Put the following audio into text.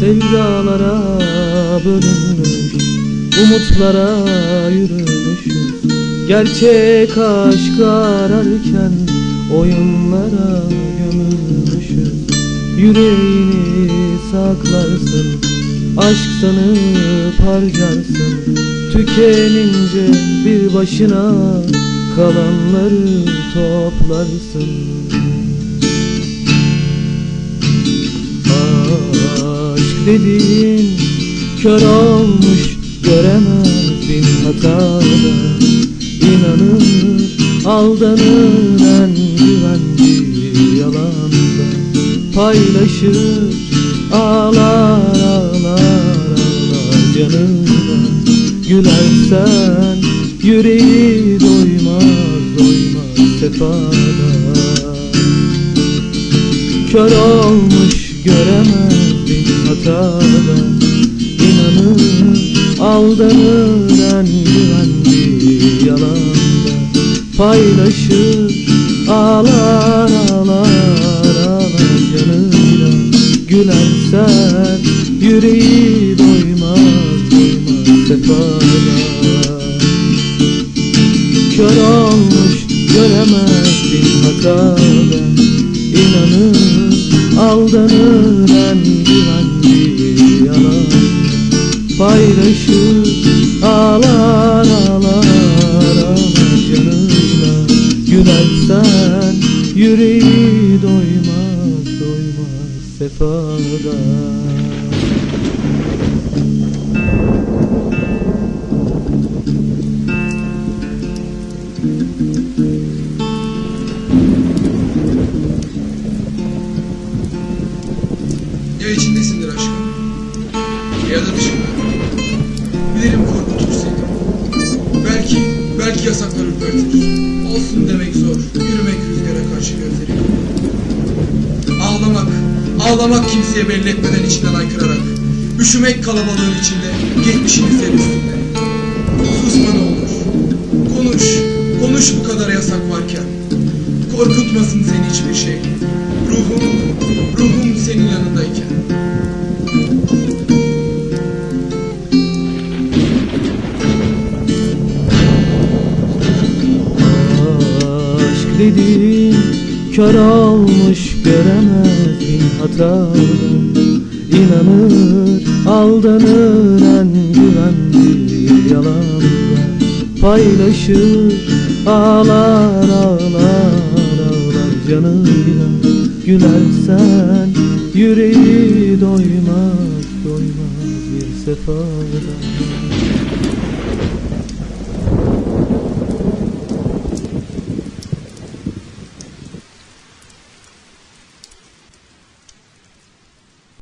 Sevdalara bölünmüş, umutlara yürümüşüz Gerçek aşk ararken Oyunlara gömülmüşüz Yüreğini saklarsın Aşk sanıp harcarsın Tükenince bir başına Kalanları toplarsın. Aşk dediğin kör olmuş göremez bin hatada. İnanır aldanır en Paylaşır. Ağlar ağlar ağlar canında Gülersen yüreği doymaz doymaz sefada. Kör olmuş göremez bir hatada. İnanır aldanır en güvendiği yalanda. Paylaşır ağlar ağlar Gülersen yüreği doymaz doymaz sefada Kör olmuş göremez bir hatada İnanır aldanır en güvendiği yalan. Paylaşır ağlar ağlar ağlar canıyla Gülersen yüreği doymaz sefada Ya içindesindir aşkım ya da dışında. Bilirim korkutur seni. Belki, belki yasaklar ürpertir. Olsun demek zor. Yürümek rüzgara karşı gözleri. Ağlamak, kimseye belli etmeden içinden aykırarak. Üşümek kalabalığın içinde, geçmişin üstünde. Susma ne olur. Konuş, konuş bu kadar yasak varken. Korkutmasın seni hiçbir şey. Ruhum, ruhum senin yanındayken. Aşk dediğin kör olmuş göremez bin hatada İnanır aldanır en güvendiği yalanda Paylaşır ağlar ağlar ağlar canıyla. Gülersen yüreği doymaz doymaz bir sefada